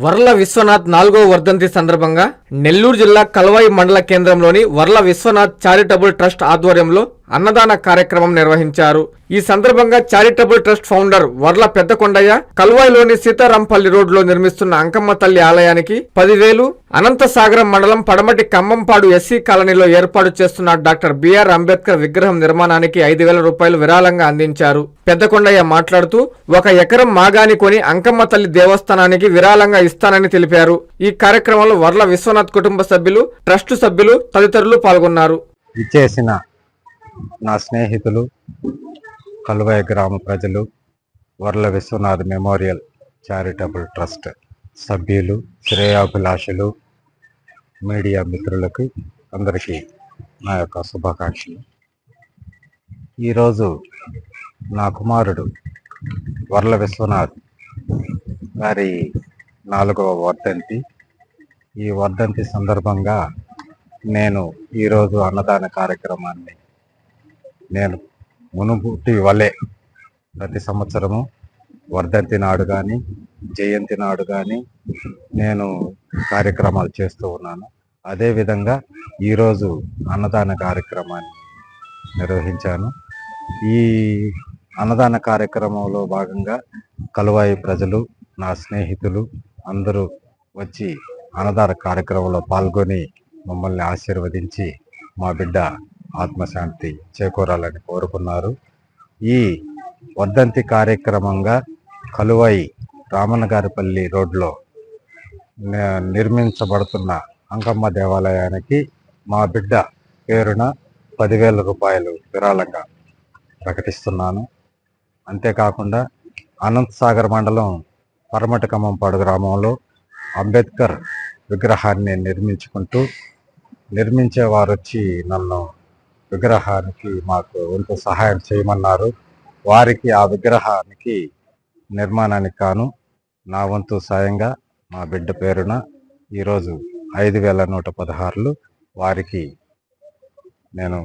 వర్ల విశ్వనాథ్ నాలుగో వర్ధంతి సందర్భంగా నెల్లూరు జిల్లా కల్వాయి మండల కేంద్రంలోని వర్ల విశ్వనాథ్ చారిటబుల్ ట్రస్ట్ ఆధ్వర్యంలో అన్నదాన కార్యక్రమం నిర్వహించారు. ఈ సందర్భంగా charitable trust founder Varla Peddakondaiah కల్వాయిలోని Seetharampalli రోడ్లో నిర్మిస్తున్న అంకమ్మ తల్లి ఆలయానికి పదివేలు అనంతసాగరం మండలం పడమటి కంబంపాడు ఎస్సీ కాలనీలో ఏర్పాటు చేస్తున్న డాక్టర్ బిఆర్ అంబేద్కర్ విగ్రహం నిర్మాణానికి ఐదు వేల రూపాయలు విరాళంగా అందించారు. పెద్దకొండయ్య మాట్లాడుతూ ఒక ఎకరం మాగాని కొని అంకమ్మ తల్లి దేవస్థానానికి విరాళంగా ఇస్తానని తెలిపారు. ఈ కార్యక్రమంలో వర్ల విశ్వనాథ్ కుటుంబ సభ్యులు ట్రస్టు సభ్యులు తదితరులు పాల్గొన్నారు. ఇచ్చేసిన నా స్నేహితులు కలువయ గ్రామ ప్రజలు Varla Viswanath memorial charitable trust సభ్యులు శ్రేయాభిలాషులు మీడియా మిత్రులకు అందరికీ నా యొక్క శుభాకాంక్షలు. ఈరోజు నా కుమారుడు వర్ల విశ్వనాథ్ వారి నాలుగవ వర్ధంతి. ఈ వర్ధంతి సందర్భంగా నేను ఈరోజు అన్నదాన కార్యక్రమాన్ని నేను మునుపుటి వలె ప్రతి సంవత్సరము వర్ధంతి నాడు కానీ జయంతి నాడు కానీ నేను కార్యక్రమాలు చేస్తూ ఉన్నాను. అదేవిధంగా ఈరోజు అన్నదాన కార్యక్రమాన్ని నిర్వహించాను. ఈ అన్నదాన కార్యక్రమంలో భాగంగా కలువాయి ప్రజలు నా స్నేహితులు అందరూ వచ్చి అన్నదాన కార్యక్రమంలో పాల్గొని మమ్మల్ని ఆశీర్వదించి మా బిడ్డ ఆత్మశాంతి చేకూరాలని కోరుకున్నారు. ఈ వర్ధంతి కార్యక్రమంగా కలువై రామన్నగారిపల్లి రోడ్లో ని- నిర్మించబడుతున్న అంకమ్మ దేవాలయానికి మా బిడ్డ పేరున పదివేల రూపాయలు విరాళంగా ప్రకటిస్తున్నాను. అంతేకాకుండా అనంత్ సాగర్ మండలం పరమటకమం పాడు గ్రామంలో అంబేద్కర్ విగ్రహాన్ని నిర్మించుకుంటూ నిర్మించేవారు వచ్చి నన్ను విగ్రహానికి మాకు వంతు సహాయం చేయమన్నారు. వారికి ఆ విగ్రహానికి నిర్మాణానికి కాను నా వంతు సాయంగా మా బిడ్డ పేరున ఈరోజు ఐదు వేల నూట పదహారులు వారికి నేను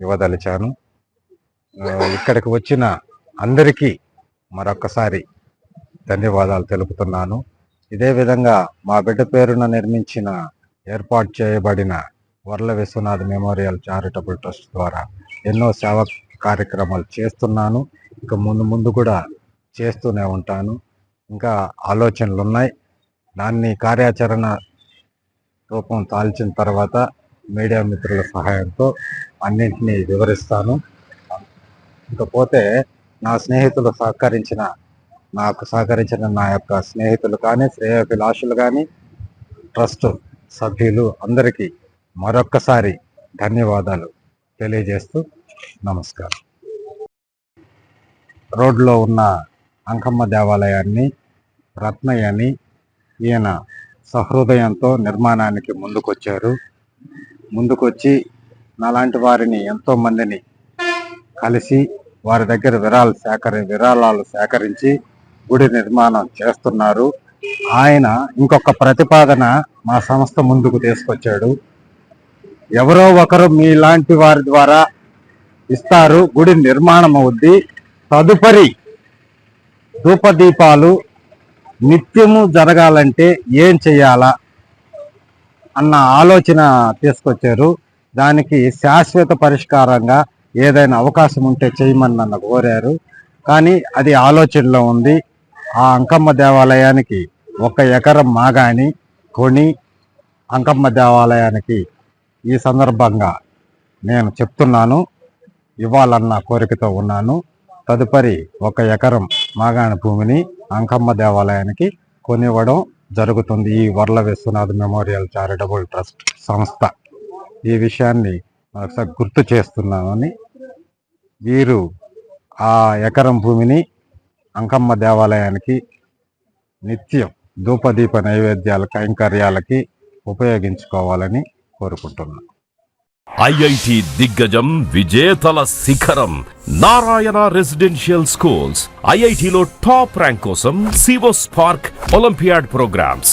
ఇవ్వదలిచాను. ఇక్కడికి వచ్చిన అందరికీ మరొక్కసారి ధన్యవాదాలు తెలుపుతున్నాను. ఇదే విధంగా మా బిడ్డ పేరున నిర్మించిన ఏర్పాటు చేయబడిన Varla Viswanath memorial charitable trust ద్వారా ఎన్నో సేవా కార్యక్రమాలు చేస్తున్నాను. ఇంకా ముందు ముందు కూడా చేస్తూనే ఉంటాను. ఇంకా ఆలోచనలు ఉన్నాయి. దాన్ని కార్యాచరణ రూపం తాల్చిన తర్వాత మీడియా మిత్రుల సహాయంతో అన్నింటినీ వివరిస్తాను. ఇకపోతే నా స్నేహితులు సహకరించిన నాకు సహకరించిన నా యొక్క స్నేహితులు కానీ శ్రేయోభిలాషులు కానీ ట్రస్ట్ సభ్యులు అందరికీ మరొక్కసారి ధన్యవాదాలు తెలియజేస్తూ నమస్కారం. రోడ్లో ఉన్న అంకమ్మ దేవాలయాన్ని రత్నయ్యని ఈయన సహృదయంతో నిర్మాణానికి ముందుకొచ్చారు. ముందుకొచ్చి నాలాంటి వారిని ఎంతో మందిని కలిసి వారి దగ్గర విరాలు సేకరి విరాళాలు సేకరించి గుడి నిర్మాణం చేస్తున్నారు. ఆయన ఇంకొక ప్రతిపాదన మా సంస్థ ముందుకు తీసుకొచ్చాడు. ఎవరో ఒకరు మీలాంటి వారి ద్వారా ఇస్తారు. గుడి నిర్మాణం అవుద్ది. తదుపరి ధూపదీపాలు నిత్యము జరగాలంటే ఏం చేయాలా అన్న ఆలోచన తీసుకొచ్చారు. దానికి శాశ్వత పరిష్కారంగా ఏదైనా అవకాశం ఉంటే చేయమని నన్ను కోరారు. కానీ అది ఆలోచనలో ఉంది. ఆ అంకమ్మ దేవాలయానికి ఒక ఎకరం మాగాని కొని అంకమ్మ దేవాలయానికి ఈ సందర్భంగా నేను చెప్తున్నాను ఇవ్వాలన్న కోరికతో ఉన్నాను. తదుపరి ఒక ఎకరం మాగాణి భూమిని అంకమ్మ దేవాలయానికి కొనివ్వడం జరుగుతుంది. ఈ Varla Viswanath memorial charitable trust సంస్థ. ఈ విషయాన్ని గుర్తు చేస్తున్నానని వీరు ఆ ఎకరం భూమిని అంకమ్మ దేవాలయానికి నిత్యం ధూపదీప నైవేద్యాల కైంకర్యాలకి ఉపయోగించుకోవాలని కోరుకుంటున్నా. ఐఐటి దిగ్గజం విజేతల శిఖరం నారాయణ రెసిడెన్షియల్ స్కూల్స్ ఐఐటిలో టాప్ ర్యాంక్ కోసం సివో స్పార్క్ ఒలింపియాడ్ ప్రోగ్రామ్స్.